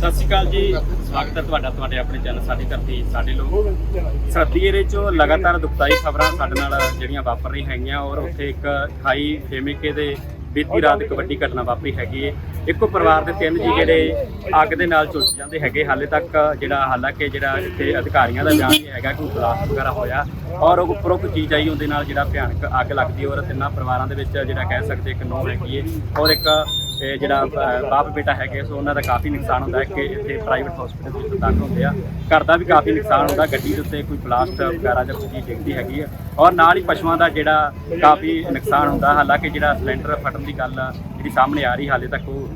ਸਤਿ ਸ਼੍ਰੀ ਅਕਾਲ ਜੀ। ਸਵਾਗਤ ਹੈ ਤੁਹਾਡਾ, ਤੁਹਾਡੇ ਆਪਣੇ ਚੈਨਲ ਸਾਡੀ ਧਰਤੀ, ਸਾਡੇ ਲੋਕ। ਸਰਦੀ ਏਰੇ ਚੋਂ ਲਗਾਤਾਰ ਦੁਖਦਾਈ ਖਬਰਾਂ ਸਾਡੇ ਨਾਲ ਜਿਹੜੀਆਂ ਵਾਪਰ ਰਹੀ ਹੈਗੀਆਂ ਔਰ ਉੱਥੇ ਇੱਕ ਖਾਈ ਫੇਮੇਕੇ ਦੇ ਬੀਤੀ ਰਾਤ ਇੱਕ ਵੱਡੀ ਘਟਨਾ ਵਾਪਰੀ ਹੈਗੀ ਹੈ ਇੱਕੋ ਪਰਿਵਾਰ ਦੇ ਤਿੰਨ ਜੀ ਜਿਹੜੇ ਅੱਗ ਦੇ ਨਾਲ ਝੁਲਸ ਜਾਂਦੇ ਹੈਗੇ। ਹਾਲੇ ਤੱਕ ਜਿਹੜਾ ਹਾਲਾਂਕਿ ਜਿਹੜਾ ਇੱਥੇ ਅਧਿਕਾਰੀਆਂ ਦਾ ਬਿਆਨ ਇਹ ਹੈਗਾ ਕਿ ਬਲਾਸਟ ਵਗੈਰਾ ਹੋਇਆ। ਔਰ ਉਹ ਉਪਰੋਕਤ ਚੀਜ਼ ਆਈ, ਉਹਦੇ ਨਾਲ ਜਿਹੜਾ ਭਿਆਨਕ ਅੱਗ ਲੱਗਦੀ ਔਰ ਤਿੰਨਾਂ ਪਰਿਵਾਰਾਂ ਦੇ ਵਿੱਚ ਜਿਹੜਾ ਕਹਿ ਸਕਦੇ ਇੱਕ ਨੌ ਹੈਗੀ ਹੈ ਔਰ ਇੱਕ ਇਹ ਜਿਹੜਾ ਬਾਪ ਬੇਟਾ ਹੈਗੇ ਸੋ ਉਹਨਾਂ ਦਾ ਕਾਫੀ ਨੁਕਸਾਨ ਹੁੰਦਾ ਹੈ ਕਿ ਇੱਥੇ ਪ੍ਰਾਈਵੇਟ ਹਸਪੀਟਲ ਵਿੱਚ ਦਾਖਲ ਹੁੰਦੇ ਆ। ਘਰ ਦਾ ਵੀ ਕਾਫੀ ਨੁਕਸਾਨ ਹੁੰਦਾ, ਗੱਡੀ ਦੇ ਉੱਤੇ ਕੋਈ ਬਲਾਸਟ ਵਗੈਰਾ ਜਾਂ ਕੋਈ ਚੀਜ਼ ਡਿੱਗਦੀ ਹੈਗੀ ਹੈ ਔਰ ਨਾਲ ਹੀ ਪਸ਼ੂਆਂ ਦਾ ਜਿਹੜਾ ਕਾਫੀ ਨੁਕਸਾਨ ਹੁੰਦਾ, ਹਾਲਾਂਕਿ ਜਿਹੜਾ ਸਿਲੰਡਰ ਫਟਣ ਦੀ ਗੱਲ ਜਿਹੜੀ ਸਾਹਮਣੇ ਆ ਰਹੀ, ਹਾਲੇ ਤੱਕ ਉਹ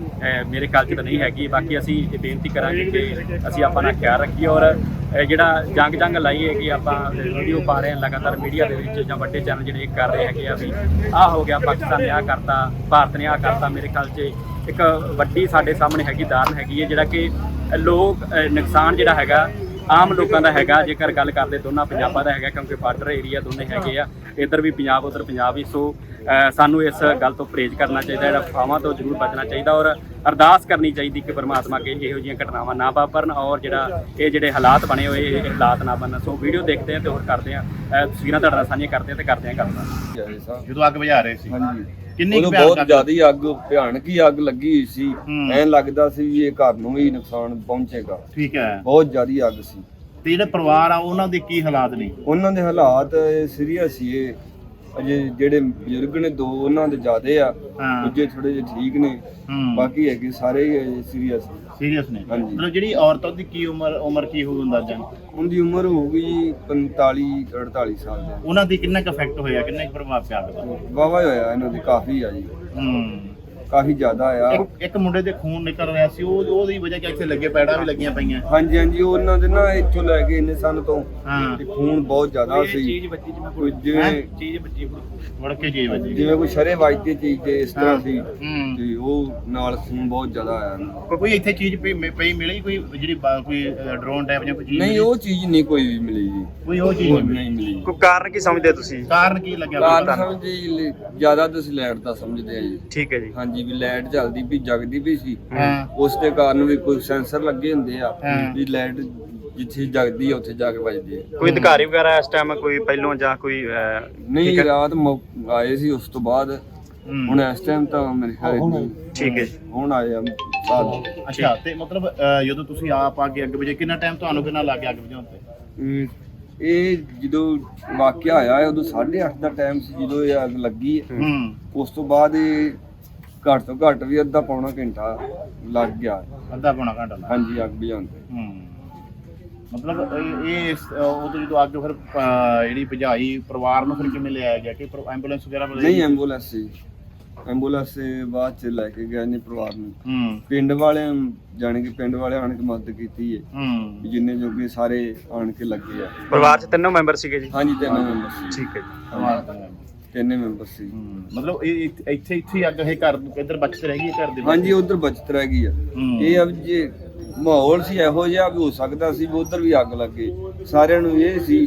ਮੇਰੇ ਖਿਆਲ 'ਚ ਤਾਂ ਨਹੀਂ ਹੈਗੀ। ਬਾਕੀ ਅਸੀਂ ਇਹ ਬੇਨਤੀ ਕਰਾਂਗੇ ਕਿ ਅਸੀਂ ਆਪਣਾ ਖਿਆਲ ਰੱਖੀਏ ਔਰ ਜਿਹੜਾ ਜੰਗ ਜੰਗ ਲਾਈ ਹੈ ਕਿ ਆਪਾਂ ਵੀਡੀਓ ਪਾ ਰਹੇ ਹਾਂ ਲਗਾਤਾਰ ਮੀਡੀਆ ਦੇ ਵਿੱਚ ਜਾਂ ਵੱਡੇ ਚੈਨਲ ਜਿਹੜੇ ਕਰ ਰਹੇ ਹੈਗੇ ਆ ਵੀ, ਆਹ ਹੋ ਗਿਆ ਪਾਕਿਸਤਾਨ ਨੇ ਆਹ ਕਰਤਾ, ਭਾਰਤ ਨੇ ਆਹ ਕਰਤਾ। ਮੇਰੇ ਖਿਆਲ 'ਚ ਇੱਕ ਵੱਡੀ ਸਾਡੇ ਸਾਹਮਣੇ ਹੈਗੀ ਦਾਰਨ ਹੈਗੀ ਹੈ ਜਿਹੜਾ ਕਿ ਲੋਕ ਨੁਕਸਾਨ ਜਿਹੜਾ ਹੈਗਾ ਆਮ ਲੋਕਾਂ ਦਾ ਹੈਗਾ, ਜੇਕਰ ਗੱਲ ਕਰਦੇ ਦੋਨਾਂ ਪੰਜਾਬਾਂ ਦਾ ਹੈਗਾ, ਕਿਉਂਕਿ ਬਾਰਡਰ ਏਰੀਆ ਦੋਨੇ ਹੈਗੇ ਆ, ਇੱਧਰ ਵੀ ਪੰਜਾਬ, ਉੱਧਰ ਪੰਜਾਬ ਵੀ ਸੋ ਸਾਨੂੰ ਇਸ ਗੱਲ ਤੋਂ ਪਰਹੇਜ਼ ਕਰਨਾ ਚਾਹੀਦਾ, ਜਿਹੜਾ ਫਾਵਾਂ ਤੋਂ ਜ਼ਰੂਰ ਬਚਣਾ ਚਾਹੀਦਾ ਔਰ ਅਰਦਾਸ ਕਰਨੀ ਚਾਹੀਦੀ ਕਿ ਪਰਮਾਤਮਾ ਅੱਗੇ ਇਹੋ ਜਿਹੀਆਂ ਘਟਨਾਵਾਂ ਨਾ ਵਾਪਰਨ ਔਰ ਜਿਹੜਾ ਇਹ ਜਿਹੜੇ ਹਾਲਾਤ ਬਣੇ ਹੋਏ, ਇਹ ਹਾਲਾਤ ਨਾ ਬਣਨ। ਸੋ ਵੀਡੀਓ ਦੇਖਦੇ ਆ ਤੇ ਹੋਰ ਕਰਦੇ ਆ। ਅ, ਤਸਵੀਰਾਂ ਤੁਹਾਡੇ ਨਾਲ ਸਾਂਝੀਆਂ ਕਰਦੇ ਆ ਤੇ ਕਰਦੇ ਆ ਗੱਲਬਾਤ ਜਾਏ ਸਾਹਿਬ ਜਦੋਂ ਅੱਗ ਬੁਝਾ ਰਹੇ ਸੀ। ਹਾਂਜੀ। ਕਿੰਨੀ ਕੁ ਉਦੋਂ ਭਿਆਨਕ ਬਹੁਤ ਅੱਗ? ਜ਼ਿਆਦਾ ਅੱਗ ਭਿਆਨਕ ਹੀ ਅੱਗ ਲੱਗੀ ਹੋਈ ਸੀ। ਹੂੰ। ਐਂ ਲੱਗਦਾ ਸੀ ਵੀ ਇਹ ਘਰ ਨੂੰ ਵੀ ਨੁਕਸਾਨ ਪਹੁੰਚੇਗਾ। ਠੀਕ ਹੈ। ਬਹੁਤ ਜ਼ਿਆਦਾ ਅੱਗ ਸੀ। ਤੇ ਜਿਹੜੇ ਪਰਿਵਾਰ ਆ ਉਹਨਾਂ ਦੇ ਕੀ ਹਾਲਾਤ ਨੇ? ਉਹਨਾਂ ਦੇ ਹਾਲਾਤ ਸੀਰੀਅਸ ਸੀ ਇਹ। ਅਜੇ ਜਿਹੜੇ ਬਜ਼ੁਰਗ ਨੇ ਦੋ ਉਹਨਾਂ ਦੇ ਜ਼ਿਆਦੇ ਆ ਹਾਂ। ਦੂਜੇ ਥੋੜੇ ਜਿਹੇ ਠੀਕ ਨੇ ਹੂੰ। ਬਾਕੀ ਹੈਗੇ ਸਾਰੇ ਹੀ ਸੀਰੀਅਸ ਸੀਰੀਅਸ ਨੇ? ਹਾਂਜੀ। ਮਤਲਬ ਜਿਹੜੀ ਔਰਤਾਂ ਦੀ ਕੀ ਉਮਰ ਉਮਰ ਕੀ ਹੋਊ ਅੰਦਾਜ਼ਾ? ਉਹਦੀ ਉਮਰ ਹੋਊਗੀ 45 48 ਸਾਲ ਦੇ। ਉਹਨਾਂ ਦੀ ਕਿੰਨਾ ਕੁ ਇਫੈਕਟ ਹੋਇਆ ਕਿੰਨਾ ਕੁ ਪ੍ਰਭਾਵ ਪਿਆ ਅੱਗ ਦਾ ਵਾਵਾ ਹੋਇਆ ਇਹਨਾਂ ਦੀ ਕਾਫੀ ਆ ਜੀ। ਹੂੰ। ਕਾਫੀ ਜ਼ਿਆਦਾ ਆ। ਇੱਕ- ਇੱਕ ਮੁੰਡੇ ਦੇ ਖੂਨ ਨਿਕਲ ਰਿਹਾ ਸੀ ਉਹ ਉਹਦੀ ਵਜ੍ਹਾ ਕਿ ਇੱਥੇ ਲੱਗੇ ਪੈੜਾਂ ਵੀ ਲੱਗੀਆਂ ਪਈਆਂ। ਹਾਂਜੀ ਹਾਂਜੀ ਉਹਨਾਂ ਦੇ ਨਾ ਇੱਥੋਂ ਲੈ ਕੇ ਇੰਨੇ ਸਨ ਤੋਂ। ਹਾਂ। ਤੇ ਖੂਨ ਬਹੁਤ ਜ਼ਿਆਦਾ ਸੀ। ਬੱਚੀ ਜਿਵੇਂ ਕੋਈ ਜਿਵੇਂ ਚੀਜ਼ ਬੱਚੀ ਵੜ ਕੇ ਜੀ ਵੱਜੀ। ਜਿਵੇਂ ਕੋਈ ਸ਼ਰੇ ਵੱਜਦੀ ਚੀਜ਼ ਤੇ ਇਸ ਤਰ੍ਹਾਂ ਸੀ। ਹੂੰ। ਤੇ ਉਹ ਨਾਲ ਖੂਨ ਬਹੁਤ ਜ਼ਿਆਦਾ ਆਇਆ। ਨਾ। ਕੋਈ- ਕੋਈ ਇੱਥੇ ਚੀਜ਼ ਪਈ ਪਈ ਮਿਲੀ? ਕੋਈ ਜਿਹੜੀ ਬਾ- ਕੋਈ ਡਰੋਨ ਟਾਈਪ ਜਾਂ ਕੋਈ ਚੀਜ਼ ਨਹੀਂ ਮਿਲੀ? ਉਹ ਚੀਜ਼ ਨਹੀਂ ਕੋਈ ਵੀ ਮਿਲੀ ਜੀ। ਕੋਈ ਉਹ ਚੀਜ਼ ਨਹੀਂ ਮਿਲੀ? ਨਹੀਂ ਮਿਲੀ। ਕੋਈ ਕਾਰਨ ਕੀ ਸਮਝਦੇ ਤੁਸੀਂ? ਕਾਰਨ ਕੀ ਲੱਗਿਆ ਕਾਰਨ ਸਮਝੀ ਜ਼ਿਆਦਾ ਤੁਸੀਂ ਲਾਈਟ ਦਾ ਸਮਝਦੇ ਆ ਜੀ। ਠੀਕ ਹੈ ਜੀ। ਹਾਂਜੀ ਵੀ ਲਾਈਟ ਚੱਲਦੀ ਵੀ ਜਗਦੀ ਵੀ ਸੀ। ਉਸ ਦੇ ਕਾਰਨ ਵੀ ਕੋਈ ਸੈਂਸਰ ਲੱਗੇ ਹੁੰਦੇ ਆ। ਵੀ ਲਾਈਟ ਜਿੱਥੇ ਜਗਦੀ ਆ ਉੱਥੇ ਜਾ ਕੇ ਵੱਜਦੀ ਆ। ਕੋਈ ਅਧਿਕਾਰੀ ਵਗੈਰਾ ਇਸ ਟਾਈਮ ਕੋਈ ਪਹਿਲੋਂ ਜਾਂ ਕੋਈ ਅਹ, ਨਹੀਂ। ਰਾਤ ਮੌ- ਆਏ ਸੀ ਉਸ ਤੋਂ ਬਾਅਦ। ਹੁਣ ਇਸ ਟਾਈਮ ਤਾਂ ਮੇਰੇ ਖਿਆਲ ਨਹੀਂ। ਠੀਕ ਹੈ। ਜੀ ਹੁਣ ਆਏ ਆ ਬਾਅਦ। ਅੱਛਾ ਤੇ ਮਤਲਬ ਅਹ, ਜਦੋਂ ਤੁਸੀਂ ਆਪ ਆ ਕੇ ਅੱਗ ਵਜੇ ਕਿੰਨਾ ਟਾਈਮ ਤੁਹਾਨੂੰ ਕਿੰਨਾ ਲੱਗ ਗਿਆ ਅੱਗ ਵਜਾਉਣ ਤੇ? ਅਮ ਇਹ ਜਦੋਂ ਵਾਕਿਆ ਹੋਇਆ ਹੈ, ਉਦੋਂ 8:30 ਦਾ ਟਾਈਮ ਸੀ ਜਦੋਂ ਇਹ ਅੱਗ ਲੱਗੀ। ਹੈ। ਹੂੰ। ਉਸ ਤੋਂ ਬਾਅਦ ਇਹ ਘੱਟ ਤੋਂ ਘੱਟ ਵੀ ਅੱਧਾ ਪੌਣਾ ਘੰਟਾ ਲੱਗ ਗਿਆ। ਅੱਧਾ ਪੌਣਾ ਘੰਟਾ ਲੱਗਾ ਹਾਂਜੀ ਅੱਗ ਬੁਝਾਉਣ ਤੇ ਹੂੰ। ਮਤਲਬ ਇਹ ਇਹ ਇਸ- ਅਹ, ਉਦੋਂ ਜਦੋਂ ਅੱਗ ਫਿਰ ਅਹ, ਜਿਹੜੀ ਭਜਾਈ ਪਰਿਵਾਰ ਨੂੰ ਫਿਰ ਕਿਵੇਂ ਲਿਆਇਆ ਗਿਆ ਕਿ ਐਂਬੂਲੈਂਸ ਵਗੈਰਾ ਬੁਲਾਈ? ਨਹੀਂ ਐਂਬੂਲੈਂਸ ਸੀ। ਐਂਬੂਲੈਂਸ ਸੇ ਬਾਅਦ ਚ ਲੈ ਕੇ ਗਏ ਨੇ ਪਰਿਵਾਰ ਨੂੰ। ਹੂੰ। ਪਿੰਡ ਵਾਲਿਆਂ ਜਾਣੀ ਕਿ ਪਿੰਡ ਵਾਲਿਆਂ ਆਣ ਕੇ ਮਦਦ ਕੀਤੀ ਹੈ ਹੂੰ। ਵੀ ਜਿੰਨੇ ਜੋਗੇ ਸਾਰੇ ਆਣ ਕੇ ਲੱਗੇ ਆ। ਪਰਿਵਾਰ ਚ ਤਿੰਨੋਂ ਮੈਂਬਰ ਸੀਗੇ ਜੀ? ਹਾਂਜੀ ਤਿੰਨ ਮੈਂਬਰ ਸੀ। ਠੀਕ ਹੈ ਜੀ। ਪਰਿਵਾਰ ਦਾ। ਤਿੰਨੇ ਮੈਂਬਰ ਸੀ। ਮਤਲਬ ਇਹ ਇੱਥੇ ਇੱਥੇ ਹੀ ਅੱਗ ਇਹ ਘਰ ਇੱਧਰ ਬਚਤ ਰਹਿ ਗਈ ਹੈ ਘਰ ਦੇ ਵਿੱਚ? ਹਾਂਜੀ ਉਧਰ ਬਚਤ ਰਹਿ ਗਈ ਆ ਹੂੰ। ਇਹ ਆ ਵੀ ਜੇ ਮਾਹੌਲ ਸੀ ਇਹੋ ਜਿਹਾ ਵੀ ਹੋ ਸਕਦਾ ਸੀ ਵੀ ਉਧਰ ਵੀ ਅੱਗ ਲੱਗੇ ਸਾਰਿਆਂ ਨੂੰ ਇਹ ਸੀ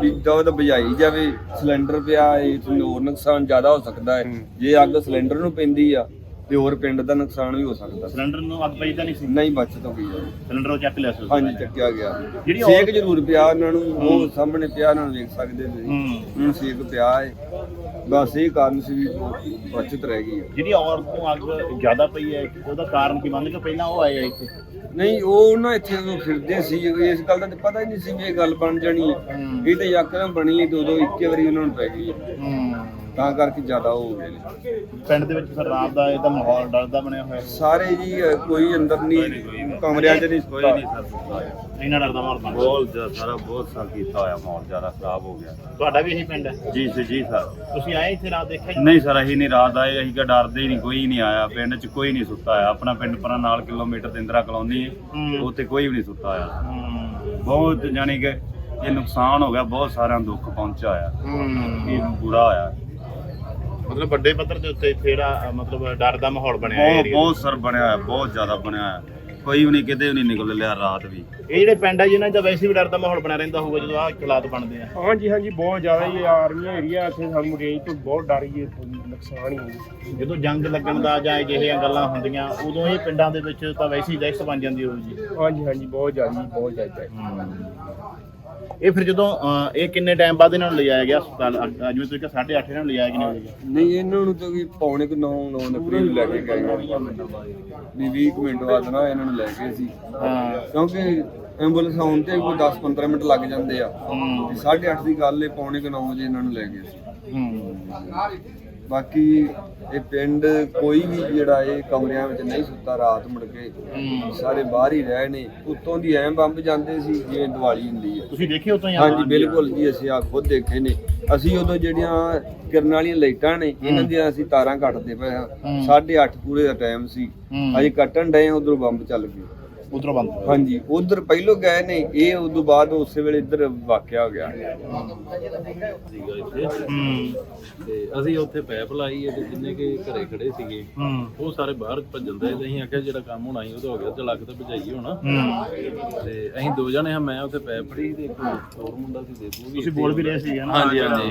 ਵੀ ਦਵਦ ਬੁਝਾਈ ਜਾਵੇ ਸਿਲੰਡਰ ਪਿਆ ਇਹ ਤੋਂ ਹੋਰ ਨੁਕਸਾਨ ਜ਼ਿਆਦਾ ਹੋ ਸਕਦਾ ਹੈ। ਜੇ ਅੱਗ ਸਿਲੰਡਰ ਨੂੰ ਪੈਂਦੀ ਆ ਤੇ ਹੋਰ ਪਿੰਡ ਦਾ ਨੁਕਸਾਨ ਵੀ ਹੋ ਸਕਦਾ ਸੀ ਸਿਲੰਡਰ ਨੂੰ ਅੱਗ ਪਈ ਤਾਂ ਨਹੀਂ ਸੀ ਨਹੀਂ ਬਚਤ ਹੋ ਗਈ ਆ। ਸਿਲੰਡਰ ਉਹ ਚੱਕ ਲਿਆ ਸੀ ਉਸ ਹਾਂਜੀ ਵੇਲੇ। ਚੱਕਿਆ ਗਿਆ ਜਿਹੜੀ ਸੇਕ ਜ਼ਰੂਰ ਪਿਆ ਉਹਨਾਂ ਨੂੰ ਉਹ ਸਾਹਮਣੇ ਪਿਆ ਉਹਨਾਂ ਨੂੰ ਵੇਖ ਸਕਦੇ ਤੁਸੀਂ ਹੂੰ ਹੁਣ ਸੇਕ ਪਿਆ ਹੈ ਬਸ ਇਹ ਕਾਰਨ ਸੀ ਵੀ ਬਚਤ ਰਹਿ ਗਈ। ਜਿਹੜੀ ਔਰਤ ਨੂੰ ਅੱਗ ਜ਼ਿਆਦਾ ਪਈ ਹੈ ਉਹਦਾ ਕਾਰਨ ਕੀ ਮੰਨ ਕੇ ਪਹਿਲਾਂ ਉਹ ਆਏ ਆ ਇੱਥੇ ਨਹੀਂ ਉਹ ਨਾ ਇੱਥੇ ਉਦੋਂ ਫਿਰਦੇ ਸੀ ਇਸ ਗੱਲ ਦਾ ਤਾਂ ਪਤਾ ਹੀ ਨਹੀਂ ਸੀ ਵੀ ਇਹ ਗੱਲ ਬਣ ਜਾਣੀ ਹੈ। ਇਹ ਤਾਂ ਯਕਦਮ ਬਣੀ ਤੇ ਉਦੋਂ ਇੱਕੇ ਵਾਰੀ ਉਹਨਾਂ ਨੂੰ ਪੈ ਗਈ ਹੈ। ਤਾਂ ਕਰਕੇ ਜ਼ਿਆਦਾ ਹੋ ਗਏ ਨੇ ਪਿੰਡ ਦੇ ਵਿੱਚ ਫਿਰ ਰਾਤ ਦਾ ਇਹਦਾ ਮਾਹੌਲ ਡਰ ਦਾ ਬਣਿਆ ਹੋਇਆ। ਸਾਰੇ ਜੀ ਕੋਈ ਅੰਦਰ ਨਹੀਂ ਕਮਰਿਆਂ 'ਚ ਨਹੀਂ ਕੋਈ ਨਹੀਂ ਸਰ ਇੰਨਾ ਡਰ ਦਾ ਮਾਹੌਲ ਬਣ ਗਿਆ। ਬਹੁਤ ਜ਼ਿਆਦਾ ਸਾਰਾ ਬਹੁਤ ਸਾਰ ਕੀਤਾ ਹੋਇਆ ਮਾਹੌਲ ਜ਼ਿਆਦਾ ਖਰਾਬ ਹੋ ਗਿਆ। ਤੁਹਾਡਾ ਵੀ ਇਹੀ ਪਿੰਡ ਹੈ? ਜੀ ਸਰ ਜੀ ਸਰ। ਤੁਸੀਂ ਆਏ ਇੱਥੇ ਰਾਤ ਦੇਖਿਆ ਜੀ? ਨਹੀਂ ਸਰ ਅਸੀਂ ਨਹੀਂ ਰਾਤ ਆਏ ਅਸੀਂ ਕਾ ਡਰਦੇ ਹੀ ਨਹੀਂ ਕੋਈ ਨਹੀਂ ਆਇਆ ਪਿੰਡ 'ਚ ਕੋਈ ਨਹੀਂ ਸੁੱਤਾ ਹੋਇਆ। ਆਪਣਾ ਪਿੰਡ ਪਰਾਂ ਨਾਲ ਕਿਲੋਮੀਟਰ ਤੇ ਇੰਦਰਾ ਕਲੋਨੀ ਹੈ ਹੂੰ। ਉੱਥੇ ਕੋਈ ਵੀ ਨਹੀਂ ਸੁੱਤਾ ਹੋਇਆ। ਹੂੰ। ਬਹੁਤ ਯਾਨੀ ਕਿ ਇਹ ਨੁਕਸਾਨ ਹੋ ਗਿਆ ਬਹੁਤ ਸਾਰਿਆਂ ਨੂੰ ਦੁੱਖ ਪਹੁੰਚਿਆ ਹੂੰ। ਇਹ ਬੁਰਾ ਹੋਇਆ। ਮਤਲਬ ਵੱਡੇ ਪੱਧਰ ਦੇ ਉੱਤੇ ਇੱਥੇ ਜਿਹੜਾ ਅ, ਮਤਲਬ ਡਰ ਦਾ ਮਾਹੌਲ ਬਣਿਆ ਹੈ ਬਹੁਤ area ਬਹੁਤ ਸਰ ਬਣਿਆ ਹੋਇਆ ਬਹੁਤ ਜ਼ਿਆਦਾ ਬਣਿਆ ਹੋਇਆ। ਕੋਈ ਵੀ ਨਹੀਂ ਕਿਤੇ ਵੀ ਨਹੀਂ ਨਿਕਲ ਲਿਆ ਰਾਤ ਵੀ। ਇਹ ਜਿਹੜੇ ਪਿੰਡ ਆ ਜਿਨ੍ਹਾਂ ਦਾ ਵੈਸੇ ਵੀ ਡਰ ਦਾ ਮਾਹੌਲ ਬਣਿਆ ਰਹਿੰਦਾ ਹੋਊਗਾ ਜਦੋਂ ਆਹ ਹਾਲਾਤ ਬਣਦੇ ਆ। ਹਾਂਜੀ ਹਾਂਜੀ ਬਹੁਤ ਜ਼ਿਆਦਾ ਹੀ ਆਰਮੀ ਏਰੀਆ ਇੱਥੇ ਸਾਨੂੰ ਰੇਂਜ ਤੋਂ ਬਹੁਤ ਡਰ ਹੀ ਹੈ, ਨੁਕਸਾਨ ਹੀ ਜਦੋਂ ਜੰਗ ਲੱਗਣ ਦਾ ਜਾਂ ਅਜਿਹੀਆਂ ਗੱਲਾਂ ਹੁੰਦੀਆਂ ਉਦੋਂ ਇਹ ਪਿੰਡਾਂ ਦੇ ਵਿੱਚ ਤਾਂ ਵੈਸੇ ਹੀ ਦਹਿਸ਼ਤ ਬਣ ਜਾਂਦੀ ਹੋਊ ਜੀ। ਹਾਂਜੀ ਹਾਂਜੀ ਬਹੁਤ ਜ਼ਿਆਦਾ ਜੀ, ਬਹੁਤ ਜ਼ਿਆਦਾ। ਇਹ ਫਿਰ ਜਦੋਂ ਅਹ, ਇਹ ਕਿੰਨੇ ਟਾਈਮ ਬਾਅਦ ਇਹਨਾਂ ਨੂੰ ਲਿਜਾਇਆ ਗਿਆ ਹਸਪਤਾਲ? ਜਿਵੇਂ ਤੁਸੀਂ ਕਿਹਾ 8:30 ਇਹਨਾਂ ਨੂੰ ਲਿਜਾਇਆ ਕਿ ਨਹੀਂ ਲਿਜਾਇਆ? ਨਹੀਂ ਇਹਨਾਂ ਨੂੰ ਤਾਂ ਵੀ ਪੌਣੇ ਕੁ 9 9 ਦੇ ਕਰੀਬ ਲੈ ਕੇ ਗਏ। ਵੀ 20 ਕੁ ਮਿੰਟ ਬਾਅਦ ਨਾ ਇਹਨਾਂ ਨੂੰ ਲੈ ਗਏ ਸੀ। ਹਾਂ। ਕਿਉਂਕਿ ਐਂਬੂਲੈਂਸ ਆਉਣ ਤੇ ਕੋਈ 10 15 ਮਿੰਟ ਲੱਗ ਜਾਂਦੇ ਆ। ਤੇ 8:30 ਦੀ ਗੱਲ ਏ ਪੌਣੇ ਕੁ 9 ਵਜੇ ਇਹਨਾਂ ਨੂੰ ਲੈ ਗਏ ਸੀ। ਹੂੰ। ਬਾਕੀ ਇਹ ਪਿੰਡ ਕੋਈ ਵੀ ਜਿਹੜਾ ਇਹ ਕਮਰਿਆਂ ਵਿੱਚ ਨਹੀਂ ਸੁੱਤਾ ਰਾਤ ਮੁੜ ਕੇ ਸਾਰੇ ਬਾਹਰ ਹੀ ਰਹੇ ਨੇ ਉੱਤੋਂ ਦੀ ਐਂ ਬੰਬ ਜਾਂਦੇ ਸੀ ਜਿਵੇਂ ਦੀਵਾਲੀ ਹੁੰਦੀ ਹੈ। ਤੁਸੀਂ ਦੇਖੇ ਉਤੋਂ ਹੀ ਹਾਂਜੀ ਬਿਲਕੁਲ ਜੀ ਅਸੀਂ ਆ ਖੁਦ ਦੇਖੇ ਨੇ। ਅਸੀਂ ਉਦੋਂ ਜਿਹੜੀਆਂ ਕਿਰਨ ਵਾਲੀਆਂ ਲਾਈਟਾਂ ਨੇ ਇਹਨਾਂ ਦੀਆਂ ਅਸੀਂ ਤਾਰਾਂ ਕੱਟਦੇ ਪਏ ਹਾਂ। ਹੂੰ। 8:30 ਪੂਰੇ ਦਾ ਟਾਈਮ ਸੀ। ਅਸੀਂ ਕੱਟਣ ਡਏ ਉਧਰੋਂ ਬੰਬ ਚੱਲ ਗਏ। ਉਧਰੋਂ ਬੰਦ ਹੋਇਆ। ਹਾਂਜੀ ਉਧਰ ਪਹਿਲੋਂ ਗਏ ਨੇ ਇਹ ਉਦੋਂ ਬਾਅਦ ਉਸੇ ਵੇਲੇ ਇੱਧਰ ਵਾਕਿਆ ਹੋ ਗਿਆ। ਸੀਗਾ ਇੱਥੇ ਹੂੰ। ਤੇ ਅਸੀਂ ਉੱਥੇ ਪੈਪ ਲਾਈ ਹੈ ਤੇ ਜਿੰਨੇ ਕਿ ਘਰੇ ਖੜੇ ਸੀਗੇ ਹੂੰ। ਉਹ ਸਾਰੇ ਬਾਹਰ ਭੱਜਣ ਦੇ ਤੇ ਅਸੀਂ ਆਖਿਆ ਜਿਹੜਾ ਕੰਮ ਹੋਣਾ ਸੀ ਉਹ ਤਾਂ ਹੋ ਗਿਆ ਤੇ ਲੱਗ ਤਾਂ ਭਜਾਈ ਹੋਣਾ। ਤੇ ਅਸੀਂ ਦੋ ਜਣੇ ਹਾਂ ਮੈਂ ਉੱਥੇ ਪੈਪ ਫੜੀ ਤੇ ਇੱਕ ਹੋਰ ਮੁੰਡਾ ਸੀ ਵੀ ਤੁਸੀਂ ਬੋਲ ਵੀ ਰਹੇ ਸੀ ਨਾ? ਹਾਂਜੀ ਹਾਂਜੀ।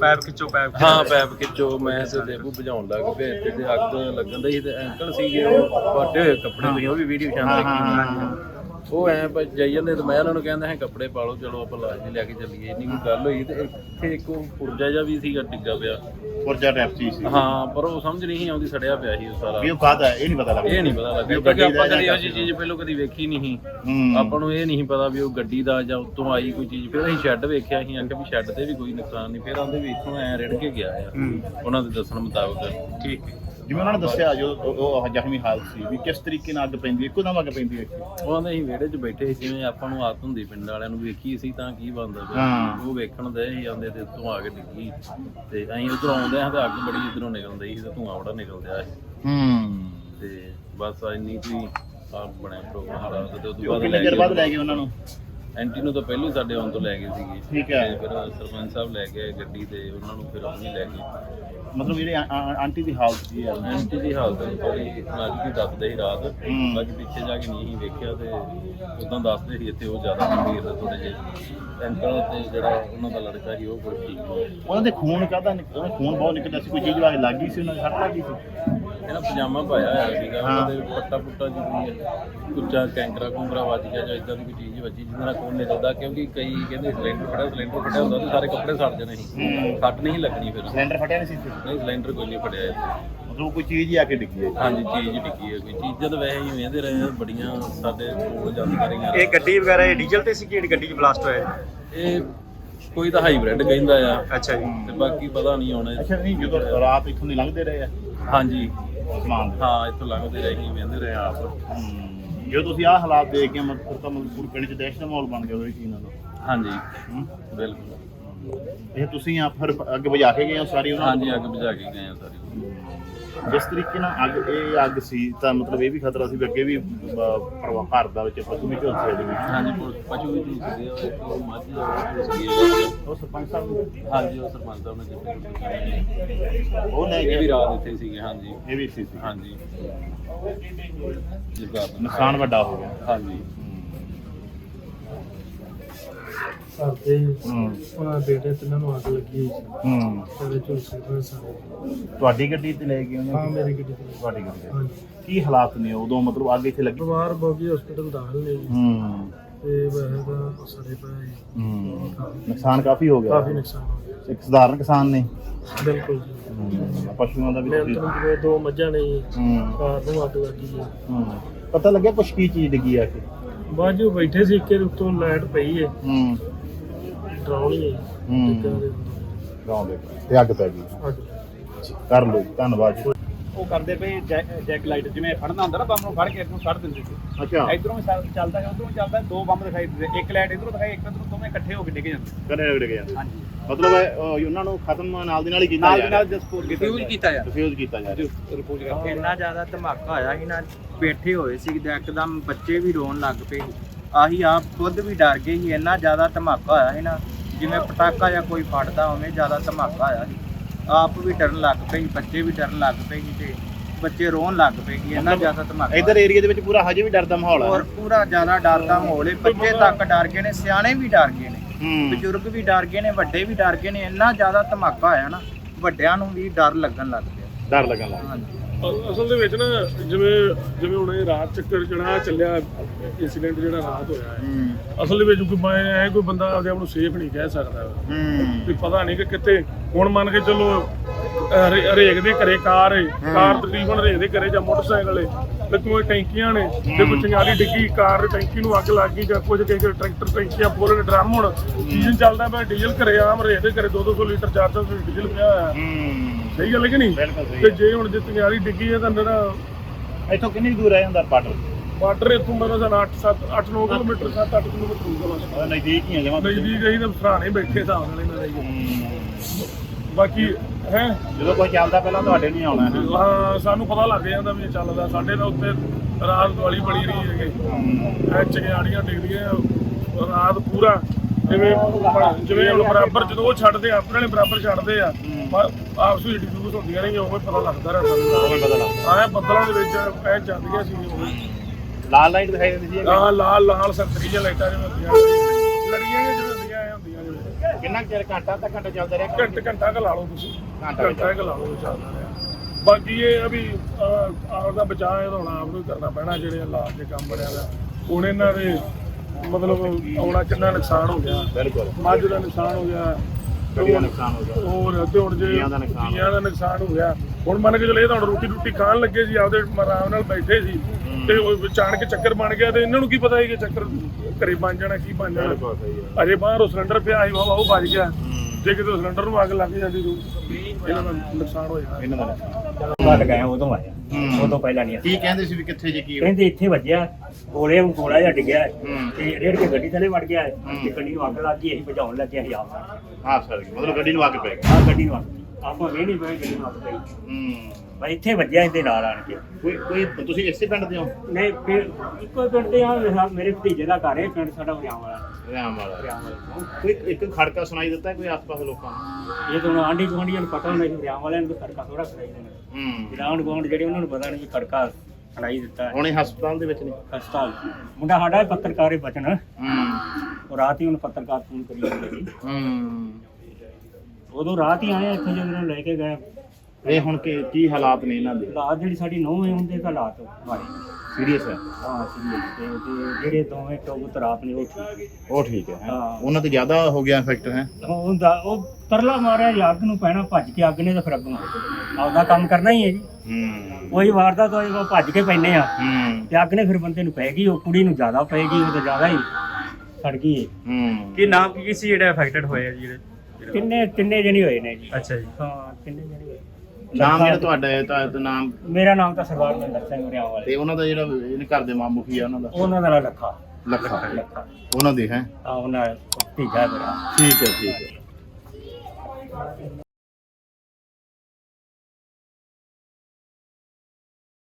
ਪੈਪ ਖਿੱਚੋ ਪੈਪ ਹਾਂ ਪੈਪ ਖਿੱਚੋ ਮੈਂ ਤੇ ਦੇਬੂ ਭਜਾਉਣ ਲੱਗ ਪਏ ਤੇ ਤੇ ਅੱਗ ਲੱਗਣ ਦੀ ਸੀ ਤੇ ਅੰਕਲ ਸੀਗੇ ਉਹ ਪਾਟੇ ਹੋਏ ਕੱਪੜੇ ਤੁਸੀਂ ਉਹ ਵੀ ਵੀਡੀਓ ਸ਼ਾਨ ਦੇਖੀ। ਉਹ ਐ ਪਰ ਜਾਈ ਜਾਂਦੇ ਤੇ ਮੈਂ ਉਹਨਾਂ ਨੂੰ ਕਹਿੰਦਾ ਹੈ ਕੱਪੜੇ ਪਾ ਲਓ ਚਲੋ ਆਪਾਂ ਲਾਜ ਲੈ ਕੇ ਚੱਲੀਏ। ਇੰਨੀ ਕੋਈ ਗੱਲ ਹੋਈ ਤੇ ਇੱਥੇ ਇੱਕ ਉਹ ਪੁਰਜਾ ਜਿਹਾ ਵੀ ਸੀਗਾ ਡਿੱਗਾ ਪਿਆ। ਪੁਰਜਾ ਟੈਪ ਸੀ ਸੀ। ਹਾਂ ਪਰ ਉਹ ਸਮਝ ਨਹੀਂ ਸੀ ਆਉਂਦੀ ਸੜਿਆ ਪਿਆ ਸੀ ਉਹ ਸਾਰਾ। ਵੀ ਉਹ ਕਾਹਦਾ ਹੈ, ਇਹ ਨਹੀਂ ਪਤਾ ਲੱਗਦਾ। ਇਹ ਨਹੀਂ ਪਤਾ ਵੀ ਲੱਗਾ ਉਹ ਕਿਉਂਕਿ ਗੱਡੀ ਦਾ ਆਪਾਂ ਕਦੀ ਜਾਂ ਇਹੋ ਜਿਹੀ ਚੀਜ਼ ਪਹਿਲਾਂ ਕਦੀ ਵੇਖੀ ਨਹੀਂ ਸੀ। ਹੂੰ। ਆਪਾਂ ਨੂੰ ਇਹ ਨਹੀਂ ਪਤਾ ਵੀ ਉਹ ਗੱਡੀ ਦਾ ਜਾਂ ਉੱਤੋਂ ਆਈ ਕੋਈ ਚੀਜ਼। ਫਿਰ ਅਸੀਂ ਸ਼ੈੱਡ ਵੇਖਿਆ ਅਸੀਂ ਆਖਿਆ ਵੀ ਸ਼ੈੱਡ ਤੇ ਵੀ ਕੋਈ ਨੁਕਸਾਨ ਨਹੀਂ ਫਿਰ ਆਂਦੇ ਵੀ ਇੱਥੋਂ ਐ ਰਿੜ ਕੇ ਗਿਆ ਆ। ਉਹਨਾਂ ਦੇ ਦੱਸਣ ਮੁਤਾਬਕ। ਠੀਕ। ਹੈ ਜਿਵੇਂ ਉਹਨਾਂ ਨੇ ਦੱਸਿਆ ਜੋ ਉਹ ਜ਼ਖਮੀ ਹਾਲਤ ਸੀ ਵੀ ਕਿਸ ਤਰੀਕੇ ਨਾਲ ਅੱਗ ਪੈਂਦੀ ਹੈ ਇੱਕੋ ਅੱਗ ਪੈਂਦੀ ਹੈ ਇੱਥੇ? ਉਹ ਆਂਦੇ ਅਸੀਂ ਵਿਹੜੇ 'ਚ ਬੈਠੇ ਸੀ ਜਿਵੇਂ ਆਪਾਂ ਨੂੰ ਆਦਤ ਹੁੰਦੀ ਪਿੰਡ ਵਾਲਿਆਂ ਨੂੰ ਵੇਖੀ ਸੀ ਤਾਂ ਕੀ ਹਾਂ। ਉਹ ਵੇਖਣ ਦੇ ਸੀ ਆਂਦੇ ਤੇ ਉੱਤੋਂ ਆ ਕੇ ਡਿੱਗੀ। ਤੇ ਅਸੀਂ ਉਧਰੋਂ ਆਉਂਦੇ ਹਾਂ ਤੇ ਅੱਗ ਬੜੀ ਇਧਰੋਂ ਨਿਕਲਦੀ ਸੀ ਤੇ ਧੂਆਂ ਬੜਾ ਨਿਕਲਦਿਆ ਸੀ। ਹੂੰ। ਤੇ ਬਸ ਇੰਨੀ ਕੋਈ ਆ ਬਣਿਆ ਪ੍ਰੋਗਰਾਮ ਹਾਲਾਤ ਤੇ ਉਦੋਂ ਬਾਅਦ ਕਿੰਨੇ ਲੈ ਚਿਰ ਬਾਅਦ ਲੈ ਗਏ ਉਹਨਾਂ ਨੂੰ? ਐਂਟੀ ਨੂੰ ਤਾਂ ਪਹਿਲਾਂ ਹੀ ਸਾਡੇ ਆਉਣ ਤੋਂ ਲੈ ਗਏ ਸੀਗੇ। ਠੀਕ ਹੈ। ਤੇ ਫਿਰ ਸਰਪੰਚ ਸਾਹਿਬ ਲੈ ਗਏ ਗੱਡੀ ਤੇ ਉਹਨਾਂ ਨੂੰ ਫਿਰ ਉਹ ਲੈ ਗਏ। ਮਤਲਬ ਜਿਹੜੇ ਆ- ਆ- ਆਂਟੀ ਦੀ ਹਾਲਤ ਸੀ ਯਾਰ ਐਂਟੀ ਦੀ ਹਾਲਤ ਥੋੜੀ ਨਾਜ਼ੁਕ ਹੀ ਦੱਸਦੇ ਸੀ ਰਾਤ। ਹੂੰ। ਬਾਕੀ ਪਿੱਛੇ ਜਾ ਕੇ ਨਹੀਂ ਸੀ ਵੇਖਿਆ ਤੇ ਉਦਾਂ ਦੱਸਦੇ ਸੀ ਇੱਥੇ ਉਹ ਜ਼ਿਆਦਾ ਗੰਭੀਰ ਹੈ ਥੋੜੇ ਜਿਹੇ। ਅੰਕਲ ਤੇ ਜਿਹੜਾ ਉਹਨਾਂ ਦਾ ਲੜਕਾ ਸੀ ਉਹ ਕੋਈ ਠੀਕ ਨਹੀਂ। ਉਹਨਾਂ ਦੇ ਖੂਨ ਕਾਹਦਾ ਨਿਕ- ਉਹਨਾਂ ਖੂਨ ਬਹੁਤ ਨਿਕਲਦਾ ਸੀ ਕੋਈ ਚੀਜ਼ ਲੱਗ ਗਈ ਸੀ ਉਹਨਾਂ ਦੇ ਸੱਟ ਲੱਗ ਸੀ? ਇਹਨਾਂ ਪਜਾਮਾ ਪਾਇਆ ਹੋਇਆ ਸੀਗਾ ਹਾਂ। ਉਹਨਾਂ ਦੇ ਪੱਟਾ ਪੁੱਟਾ ਜਿਹੀ ਕੁੱਚਾ ਕੈਂਕਰਾ ਕੁੰਗਰਾ ਵੱਜ ਗਿਆ ਜਾਂ ਇਦਾਂ ਦੀ ਕੋਈ ਚੀਜ਼ ਵੱਜੀ ਜਿਹਦੇ ਨਾਲ ਖੂਨ ਨਿਕਲਦਾ ਕਿਉਂਕਿ ਕਈ ਕਹਿੰਦੇ ਸਿਲੰਡਰ ਫੜਿਆ ਸਿਲੰਡਰ ਫੜਿਆ ਹੁੰਦਾ ਤਾਂ ਸਾਰੇ ਕੱਪੜੇ ਸੜ ਜਾਣੇ ਸੀ। ਹੂੰ। ਸੱਟ ਨਹੀਂ ਲੱਗਣੀ ਫਿਰ। ਸਿਲੰਡਰ ਫਟਿਆ ਨਹੀਂ ਸੀ ਨਹੀਂ ਸਿਲੰਡਰ ਕੋਈ ਨਹੀਂ ਫੜਿਆ ਇੱਥੇ। ਮਤਲਬ ਕੋਈ ਚੀਜ਼ ਹੀ ਆ ਕੇ ਡਿੱਗੀ ਹੈ। ਹਾਂਜੀ ਚੀਜ਼ ਡਿੱਗੀ ਹੈ ਕੋਈ ਚੀਜ਼ਾਂ। ਤਾਂ ਵੈਸੇ ਹੀ ਵੇਂਦੇ ਰਹੇ ਆ, ਬੜੀਆਂ ਸਾਡੇ ਕੋਲ ਜਾਂਦੀਆਂ ਰਹੀਆਂ ਇਹ ਗੱਡੀ ਵਗੈਰਾ ਇਹ ਡੀਜ਼ਲ ਤੇ ਸੀ ਕਿ ਜਿਹੜੀ ਗੱਡੀ 'ਚ ਬਲਾਸਟ ਹੋਇਆ? ਇਹ ਕੋਈ ਤਾਂ ਹਾਈਬ੍ਰਿਡ ਕਹਿੰਦਾ ਆ। ਅੱਛਾ ਜੀ। ਤੇ ਬਾਕੀ ਪਤਾ ਨਹੀਂ ਹੁਣ ਅੱਛਾ ਨਹੀਂ ਜਦੋਂ ਰਾਤ ਇੱਥੋਂ ਦੀ ਲੰਘਦੇ ਰਹੇ ਆ। ਹਾਂਜੀ। ਸਮਾਨ ਦੇ। ਹਾਂ ਇੱਥੋਂ ਲੰਘਦੇ ਰਹੇ ਹੀ ਵੇਂਦੇ ਰਹੇ ਆਪ। ਹੂੰ। ਜਦੋਂ ਤੁਸੀਂ ਆਹ ਹਾਲਾਤ ਦੇਖ ਕੇ ਮਤਲਬ ਫਿਰ ਤਾਂ ਮਤਲਬ ਪੂਰੇ ਪਿੰਡ 'ਚ ਦਹਿਸ਼ਤ ਦਾ ਮਾਹੌਲ ਬਣ ਗਿਆ ਹੋਵੇ ਚੀਜ਼ ਨਾਲ। ਹਾਂਜੀ। ਬਿਲਕੁਲ। ਇਹ ਤੁਸੀਂ ਆਪ ਫਿਰ ਅੱਗ ਬੁਝਾ ਕੇ ਗਏ ਹੋ ਸਾਰੀ ਉਹਨਾਂ ਹਾਂਜੀ ਅੱਗ ਬੁਝਾ ਕੇ ਗਏ ਆ ਸਾਰੀ। ਜਿਸ ਤਰੀਕੇ ਨਾਲ ਅੱਗ ਇਹ ਅੱਗ ਸੀ ਤਾਂ ਮਤਲਬ ਇਹ ਵੀ ਖਤਰਾ ਸੀ ਵੀ ਅੱਗੇ ਵੀ ਪਰਵਾ ਘਰ ਦਾ ਵਿੱਚ ਪਸ਼ੂ ਵੀ ਝੁਲਸੇ ਦੇ ਵਿੱਚ ਹਾਂਜੀ ਪਸ਼ੂ ਵੀ ਝੁਲਸ ਇੱਕ ਉਹ ਮੱਝ ਉਹ ਸਰਪੰਚ ਸਾਹਿਬ ਨੂੰ- ਹਾਂਜੀ ਉਹ ਸਰਪੰਚ ਸਾਹਿਬ ਨੇ ਉਹ ਲੈ ਇਹ ਵੀ ਰਾਤ ਇੱਥੇ ਸੀਗੇ ਹਾਂਜੀ। ਇਹ ਵੀ ਸੀ ਸੀ। ਹਾਂਜੀ। ਨੁਕਸਾਨ ਵੱਡਾ ਹੋ ਗਿਆ। ਹਾਂਜੀ। ਕਰਦੇ ਹੂੰ। ਉਹਨਾਂ ਦੇ ਬੇਟੇ ਤਿੰਨਾਂ ਨੂੰ ਅੱਗ ਲੱਗੀ ਹੋਈ ਸੀ। ਹੂੰ। ਸਾਡੇ ਝੁਲਸੇ ਹੋਏ ਸਾਰੇ ਤੁਹਾਡੀ ਗੱਡੀ ਤੇ ਲੈ ਗਏ ਉਹਨੇ ਹਾਂ ਮੇਰੀ ਗੱਡੀ ਤੇ। ਤੁਹਾਡੀ ਗੱਡੀ ਤੇ। ਹਾਂਜੀ। ਕੀ ਹਾਲਾਤ ਨੇ ਉਦੋਂ? ਮਤਲਬ ਅੱਗ ਇੱਥੇ ਲੱਗੀ? ਪਰਿਵਾਰ ਬੋਗੀ ਹਸਪੀਟਲ ਦਾਖਲ ਨੇ ਜੀ। ਹੂੰ। ਤੇ ਵੈਸੇ ਤਾਂ ਸੜੇ ਪਏ ਜੀ। ਹੂੰ। ਨੁਕਸਾਨ ਕਾਫੀ ਹੋ ਗਿਆ। ਕਾਫੀ ਨੁਕਸਾਨ ਹੋ ਗਿਆ। ਇੱਕ ਸਧਾਰਨ ਕਿਸਾਨ ਨੇ। ਬਿਲਕੁਲ ਜੀ। ਹੂੰ, ਪਸ਼ੂਆਂ ਦਾ ਵੀ ਜਿਵੇਂ ਦੋ ਮੱਝਾਂ ਨੇ ਜੀ। ਹੂੰ। ਕਾਰ ਨੂੰ ਅੱਗ ਲੱਗੀ ਹੈ ਹੂੰ। ਪਤਾ ਲੱਗਿਆ ਕੁਛ ਕੀ ਚੀਜ਼ ਡਿੱਗੀ ਆ ਕੇ ਬਾਜੂ ਬੈਠੇ ਸੀ ਇੱਕੇ ਦੇ ਉੱਤੋਂ ਲਾਈਟ ਪਈ ਹੈ ਹੂੰ। ਡਰਾਉਣੀ ਹੈ। ਹੂੰ। ਦੇ ਤੇ ਅੱਗ ਪੈ ਗਈ। ਕਰ ਲਓ ਧੰਨਵਾਦ ਜੀ। ਉਹ ਕਰਦੇ ਪਏ ਜੈਕ ਲਾਈਟ ਜਿਵੇਂ ਫੜਨਾ ਹੁੰਦਾ ਨਾ ਬੰਬ ਨੂੰ ਫੜ ਕੇ ਇੱਥੋਂ ਕੱਢ ਦਿੰਦੇ ਸੀ। ਅੱਛਾ। ਇਧਰੋਂ ਵੀ ਚੱਲਦਾ ਹੈ ਉਧਰੋਂ ਚੱਲਦਾ ਹੈ, ਦੋ ਬੰਬ ਦਿਖਾਈ ਦਿੰਦੇ ਇੱਕ ਲਾਈਟ ਇਧਰੋਂ ਦਿਖਾਈ ਇੱਕ ਇਧਰੋਂ ਦੋਵੇਂ ਇਕੱਠੇ ਹੋ ਕੇ ਡਿੱਗ ਜਾਂਦੇ ਕਰੇ ਰਗੜ ਗਿਆ ਹਾਂਜੀ। ਮਤਲਬ ਅਹ, ਉਹਨਾਂ ਨੂੰ ਖਤਮ ਨਾਲ ਦੀ ਨਾਲ ਹੀ ਕੀਤਾ ਨਾਲ ਜਾ ਦੀ ਰਿਹਾ। ਨਾਲ ਡਿਸਪੋਜ਼ ਕੀਤਾ ਕੀਤਾ ਜਾ ਡਿਫਿਊਜ਼ ਕੀਤਾ ਜਾ ਰਿਹਾ। ਰਿਪੋਰਟ ਕਰਕੇ ਇੰਨਾ ਜ਼ਿਆਦਾ ਧਮਾਕਾ ਹੋਇਆ ਸੀ ਨਾ ਬੈਠੇ ਹੋਏ ਸੀ ਤੇ ਇੱਕਦਮ ਬੱਚੇ ਵੀ ਰੋਣ ਲੱਗ ਪਏ ਆਹੀ ਆਪ ਖੁਦ ਵੀ ਡਰ ਗਏ ਸੀ। ਇੰਨਾ ਜ਼ਿਆਦਾ ਧਮਾਕਾ ਹੋਇਆ ਸੀ ਨਾ ਜਿਵੇਂ ਪਟਾਕਾ ਜਾਂ ਕੋਈ ਫਟਦਾ ਉਵੇਂ ਜ਼ਿਆਦਾ ਧਮਾਕਾ ਹੋਇਆ ਸੀ ਆਪ ਵੀ ਡਰਨ ਲੱਗ ਪਏ ਸੀ ਬੱਚੇ ਵੀ ਡਰਨ ਲੱਗ ਪਏ ਸੀ ਤੇ ਬੱਚੇ ਰੋਣ ਲੱਗ ਪਏ ਕਿ ਇੰਨਾ ਜ਼ਿਆਦਾ ਧਮਾਕਾ ਇਧਰ ਏਰੀਆ ਦੇ ਵਿੱਚ ਪੂਰਾ ਹਜੇ ਵੀ ਡਰ ਦਾ ਮਾਹੌਲ ਔਰ ਹੈ ਪੂਰਾ ਜ਼ਿਆਦਾ ਡਰ ਦਾ ਮਾਹੌਲ ਹੈ ਬੱਚੇ ਤੱਕ ਡਰ ਗਏ ਨੇ ਸਿਆਣੇ ਵੀ ਡਰ ਗਏ ਨੇ ਬਜ਼ੁਰਗ ਵੀ ਡਰ ਗਏ ਨੇ ਵੱਡੇ ਵੀ ਡਰ ਗਏ ਨੇ ਇੰਨਾ ਜ਼ਿਆਦਾ ਧਮਾਕਾ ਹੋਇਆ ਨਾ ਵੱਡਿਆਂ ਨੂੰ ਵੀ ਡਰ ਲੱਗਣ ਲੱਗ ਪਿਆ ਡਰ ਲੱਗਣ ਲੱਗ ਅ- ਅਸਲ ਦੇ ਵਿੱਚ ਨਾ ਜਿਵੇਂ ਜਿਵੇਂ ਹੁਣ ਇਹ ਰਾਤ ਚੱਕਰ ਜਿਹੜਾ ਚੱਲਿਆ ਇਨਸੀਡੈਂਟ ਜਿਹੜਾ ਰਾਤ ਹੋਇਆ ਹੈ। ਹੂੰ। ਅਸਲ ਦੇ ਵਿੱਚ ਕੋਈ ਮੈਂ ਐ ਕੋਈ ਬੰਦਾ ਆਪਦੇ ਆਪ ਨੂੰ ਸੇਫ ਨਹੀਂ ਕਹਿ ਸਕਦਾ। ਹੂੰ। ਵੀ ਪਤਾ ਨਹੀਂ ਕਿ ਕਿੱਥੇ। ਹੁਣ ਮੰਨ ਕੇ ਚੱਲੋ ਹਰੇ- ਹਰੇਕ ਦੇ ਘਰੇ ਕਾਰ ਹੈ। ਕਾਰ ਤਕਰੀਬਨ ਹਰੇਕ ਦੇ ਘਰੇ ਜਾਂ ਮੋਟਰਸਾਈਕਲ ਹੈ ਤੇ ਕੋਈ ਟੈਂਕੀਆਂ ਨੇ ਤੇ ਕੋਈ ਚੰਗਾਲੀ ਡਿੱਗੀ ਕਾਰ ਟੈਂਕੀ ਨੂੰ ਅੱਗ ਲੱਗ ਗਈ ਜਾਂ ਕੁਝ ਕਿਸੇ ਦੇ ਟਰੈਕਟਰ ਟੈਂਕੀਆਂ ਪੂਰੇ ਡਰਮ ਹੁਣ। ਸੀਜ਼ਨ ਚੱਲਦਾ ਪਿਆ ਡੀਜ਼ਲ ਘਰੇ ਆਮ ਹਰੇਕ ਦੇ ਘਰੇ 2-200 ਲੀਟਰ 400 ਲੀਟਰ ਡੀਜ਼ਲ ਪਿਆ ਹੋਇਆ। ਹੂੰ। ਸਹੀ ਗੱਲ ਹੈ ਕਿ ਨਹੀਂ? ਬਿਲਕੁਲ ਸਹੀ ਤੇ ਜੇ ਹੁਣ ਜੇ ਚੰਗਾਲੀ ਡਿੱਗੀ ਹੈ ਤਾਂ ਮੇਰਾ ਇੱਥੋਂ ਕਿੰਨੀ ਕੁ ਦੂਰ ਹੈ ਹੁੰਦਾ ਬਾਰਡਰ? ਵਾਟਰ ਇੱਥੋਂ ਮੇਰਾ ਸਨ 8 7 8 9 ਕਿਲੋਮੀਟਰ 7 8 ਕਿਲੋਮੀਟਰ ਹੋਊਗਾ ਬਸ। ਉਹ ਨਜ਼ਦੀਕ ਹੀ ਹੈ ਜਮਾ ਨਜ਼ਦੀਕ ਅਸੀਂ ਤਾਂ ਸਰਾਣੇ ਬੈਠੇ ਹਿਸਾਬ ਨਾਲ ਇਹਨਾਂ ਦੇ ਬਾਕੀ ਹੈ? ਜਦੋਂ ਕੋਈ ਚੱਲਦਾ ਪਹਿਲਾਂ ਤੁਹਾਡੇ ਨਹੀਂ ਆਉਣਾ ਹੈ? ਹਾਂ ਸਾਨੂੰ ਪਤਾ ਲੱਗ ਜਾਂਦਾ ਵੀ ਇਹ ਚੱਲਦਾ। ਸਾਡੇ ਤਾਂ ਉੱਤੇ ਰਾਤ ਦਿਵਾਲੀ ਬੜੀ ਰਹੀ ਹੈਗੇ। ਐ ਚੰਗਿਆੜੀਆਂ ਡਿੱਗਦੀਆਂ ਰਾਤ ਪੂਰਾ। ਜਿਵੇਂ ਜਿਵੇਂ ਹੁਣ ਬਰਾਬਰ ਜਦੋਂ ਉਹ ਛੱਡਦੇ ਆ, ਆਪਣੇ ਨੇ ਬਰਾਬਰ ਛੱਡਦੇ ਆ ਆਪਸ ਵਿੱਚ ਡਿਸਟ੍ਰੀਬਿਊਟ ਹੁੰਦੀਆਂ ਰਹੀਆਂ ਪਤਾ ਲੱਗਦਾ ਰਿਹਾ ਉਵੇਂ ਪਤਾ ਲੱਗਦਾ। ਆਇਆ ਬੱਦਲਾਂ ਦੇ ਵਿੱਚ ਪੈ ਜਾਂਦੀਆਂ ਸੀ ਲਾਲ ਲਾਈਟ ਦਿਖਾਈ ਦਿੰਦੀ ਸੀ। ਆਹ ਲਾਲ ਲਾਲ ਸੰਤਰੀਆਂ ਲਾਈਟਾਂ ਜਿਵੇਂ ਹੁੰਦੀਆਂ। ਸੀ। ਲੜੀਆਂ ਜਿਹੀਆਂ ਜਿਵੇਂ ਹੁੰਦੀਆਂ ਐ ਹੁੰਦੀਆਂ ਜਿਵੇਂ। ਕਿੰਨਾ ਕੁ ਚਿਰ ਘੰਟਾ ਤਾਂ ਘੰਟਾ ਚੱਲਦਾ ਰਿਹਾ ਘੰਟੇ ਘੰਟਾ ਕੁ ਲਾ ਲਓ ਤੁਸੀਂ। ਘੰਟਾ ਕੁ ਘੰਟਾ ਕੁ ਲਾ ਲਓ ਚੱਲਦਾ ਰਿਹਾ। ਬਾਕੀ ਇਹ ਆ ਵੀ ਅਹ, ਆਪ ਦਾ ਬਚਾਅ ਹੁਣ ਆਪ ਨੂੰ ਹੀ ਕਰਨਾ ਪੈਣਾ ਜਿਹੜੇ ਹਾਲਾਤ ਦੇ ਕੰਮ ਬਣਿਆ ਦਾ ਹੁਣ ਇਹਨਾਂ ਦੇ ਮਤਲਬ ਆਉਣਾ ਕਿੰਨਾ ਨੁਕਸਾਨ ਹੋ ਗਿਆ। ਬਿਲਕੁਲ। ਮੱਝ ਦਾ ਨੁਕਸਾਨ ਹੋ ਗਿਆ। ਗੱਡੀ ਦਾ ਨੁਕਸਾਨ ਹੋ ਗਿਆ। ਹੋਰ ਤੇ ਹੁਣ ਜੇ ਜੀਆਂ ਦਾ ਨੁਕਸਾਨ ਜੀਆਂ ਦਾ ਨੁਕਸਾਨ ਹੋ ਗਿਆ। ਹੁਣ ਮੰਨ ਕੇ ਚਲੇ ਇਹ ਤਾਂ ਹੁਣ ਰੋਟੀ ਰੋਟੀ ਖਾਣ ਲੱਗੇ ਸੀ ਆਪਦੇ ਆਰਾਮ ਨਾਲ ਬੈਠੇ ਸੀ। ਤੇ ਉਹ ਅਚਾਨਕ ਚੱਕਰ ਬਣ ਗਿਆ ਤੇ ਇਹਨਾਂ ਨੂੰ ਕੀ ਪਤਾ ਸੀ ਕਿ ਚੱਕਰ ਘਰੇ ਬਣ ਜਾਣਾ ਕੀ ਬਣ ਜਾਣਾ। ਬਿਲਕੁਲ ਸਹੀ ਹੈ। ਅਜੇ ਬਾਹਰ ਉਹ ਸਿਲੰਡਰ ਪਿਆ ਸੀ ਵਾਹ ਉਹ ਵੱਜ ਗਿਆ। ਜੇ ਕਿਤੇ ਉਹ ਸਿਲੰਡਰ ਨੂੰ ਅੱਗ ਲੱਗ ਜਾਂਦੀ ਤਾਂ ਇਹਨਾਂ ਦਾ ਨੁਕਸਾਨ ਹੋ ਜਾਣਾ। ਇਹਨਾਂ ਦਾ ਨੁਕਸਾਨ। ਬਾਹਰ ਗਏ ਉਦੋਂ ਆਇਆ ਹੂੰ। ਉਦੋਂ ਪਹਿਲਾਂ ਨਹੀਂ ਆਇਆ ਕੀ ਕਹਿੰਦੇ ਸੀ ਵੀ ਕਿੱਥੇ ਜੀ ਕੀ ਕਹਿੰਦੇ ਇੱਥੇ ਵੱਜਿਆ ਗੋਲੇ ਗੋਲਾ ਜਿਹਾ ਡਿੱਗਿਆ। ਤੇ ਰੇੜ ਕੇ ਗੱਡੀ ਥੱਲੇ ਵੜ ਗਿਆ। ਤੇ ਗੱਡੀ ਨੂੰ ਅੱਗ ਲੱਗ ਗਈ ਅਸੀਂ ਭਜਾਉਣ ਲੱਗੇ ਅਸੀਂ ਆਪ ਹਾਂ ਸਰ ਮਤਲਬ ਗੱਡੀ ਨੂੰ ਅੱਗ ਪੈ ਗਈ। ਆ ਗੱਡੀ ਨੂੰ ਅੱਗ ਲੱਗੀ। ਆਪਾਂ ਵੇ ਨਹੀਂ ਪਏ ਗੱਡੀ ਨੂੰ ਅੱਗ ਪਈ ਹੂੰ। ਬਈ ਇੱਥੇ ਵੱਜਿਆ ਇਹਦੇ ਨਾਲ ਆਣ ਕੇ। ਕੋਈ ਕੋਈ ਤੁਸੀਂ ਇਸੇ ਪਿੰਡ ਦੇ ਹੋ? ਨਹੀਂ ਫਿਰ ਇੱਕੋ ਹੀ ਪਿੰਡ ਦੇ ਆ ਮੇਰਾ- ਮੇਰੇ ਭਤੀਜੇ ਦਾ ਘਰ ਹੈ ਪਿੰਡ ਸਾਡਾ ਵਰਿਆਮ ਵਾਲਾ। ਰਾਮ ਵਾਲਾ। ਵਰਿਆਮ ਵਾਲਾ। ਕੋਈ ਇੱਕ ਖੜਕਾ ਸੁਣਾਈ ਦਿੱਤਾ ਕੋਈ ਆਸ-ਪਾਸ ਲੋਕਾਂ ਨੂੰ? ਇਹ ਤਾਂ ਆਂਢੀ ਗੁਆਂਢੀਆਂ ਨੂੰ ਪਤਾ ਹੁੰਦਾ ਸੀ ਵਰਿਆਮ ਵਾਲਿਆਂ ਨੂੰ ਖੜਕਾ ਥੋੜਾ ਸੁਣਾਈ ਦੇਣਾ। ਹੂੰ। ਗਿਰਾਂਡ ਗੁਆਂਢ ਜਿਹੜੇ ਉਹਨਾਂ ਨੂੰ ਪਤਾ ਨਹੀਂ ਖੜਕਾ ਸੁਣਾਈ ਦਿੱਤਾ ਹੁਣੇ ਹਸਪਤਾਲ ਦੇ ਵਿੱਚ ਨੇ। ਹਸਪਤਾਲ। ਮੁੰਡਾ ਸਾਡਾ ਪੱਤਰਕਾਰ ਹੀ ਬਚਨ। ਹੂੰ। ਉਹ ਰਾਤ ਹੀ ਉਹਨੂੰ ਪੱਤਰਕਾਰ ਫੋਨ ਕਰੀ ਜਾਂਦੇ ਸੀ। ਹੂੰ। ਉਦੋਂ ਰਾਤ ਹੀ ਆਏ ਇੱਥੇ ਜਦੋਂ ਲੈ ਕੇ ਗਏ। ਇਹ ਹੁਣ ਕੀ ਕੀ ਹਾਲਾਤ ਨੇ ਇਹਨਾਂ ਦੇ? ਹਾਲਾਤ ਜਿਹੜੀ ਸਾਡੀ ਨੌਂ ਹੈ ਉਹਦੇ ਹਾਲਾਤ ਮਾਰੇ ਸੀਰੀਅਸ ਹੈ? ਹਾਂ serious ਤੇ ਤੇ ਜਿਹੜੇ ਦੋਵੇਂ ਕਬੂਤਰ ਆਪ ਨੇ ਉਹ ਠੀਕ ਉਹ ਠੀਕ ਹੈ ਹੈਂ? ਹਾਂ। ਉਹਨਾਂ ਤੇ ਜ਼ਿਆਦਾ ਹੋ ਗਿਆ ਇਫੈਕਟ ਹੈ? ਉਹਦਾ ਉਹ ਤਰਲਾ ਮਾਰਿਆ ਜੀ ਅੱਗ ਨੂੰ ਪੈਣਾ ਭੱਜ ਕੇ ਅੱਗ ਨੇ ਤਾਂ ਫਿਰ ਅੱਗ ਆਪਦਾ ਕੰਮ ਕਰਨਾ ਹੀ ਹੈ ਜੀ। ਹੂੰ। ਕੋਈ ਵਾਰਦਾਤ ਹੋਈ ਉਹ ਭੱਜ ਕੇ ਪੈਨੇ ਆ। ਹੂੰ। ਤੇ ਅੱਗ ਨੇ ਫਿਰ ਬੰਦੇ ਨੂੰ ਪੈ ਗਈ ਉਹ ਕੁੜੀ ਨੂੰ ਜ਼ਿਆਦਾ ਪੈ ਗਈ ਉਹ ਤਾਂ ਜ਼ਿਆਦਾ ਹੀ ਸੜ ਗਈ ਹੈ। ਹੂੰ। ਕੀ ਨਾਮ ਕੀ ਸੀ ਜਿਹੜਾ ਅਫੈਕਟਡ ਹੋਇਆ ਜੀ? ਜਿਹੜੇ ਤਿੰਨੇ ਤਿੰਨੇ ਜਣੇ ਹੋਏ ਨੇ ਜੀ। ਅੱਛਾ ਜੀ। ਹਾਂ ਤਿੰਨੇ ਜਣੇ ਹੋਏ ਨਾਮ ਜਿਹੜਾ ਤੁਹਾਡਾ ਹੈ ਤਾਂ ਤਾਂ ਨਾਮ? ਮੇਰਾ ਨਾਮ ਤਾਂ ਸਰਦਾਰ ਮਹਿੰਦਰ ਸਿੰਘ ਰਿਆ ਵਾਲੇ। ਤੇ ਉਹਨਾਂ ਦਾ ਜਿਹੜਾ ਇਹਨੇ ਘਰ ਦੇ ਮਾਂ ਮੁਖੀ ਆ ਉਹਨਾਂ ਦਾ? ਉਹਨਾਂ ਦਾ ਨਾਂ ਲੱਖਾ ਲੱਖਾ ਲੱਖਾ ਉਹਨਾਂ ਦੇ ਹੈ? ਆ ਉਹਨਾਂ ਭਤੀਜਾ ਮੇਰਾ। ਠੀਕ ਹੈ ਠੀਕ ਹੈ।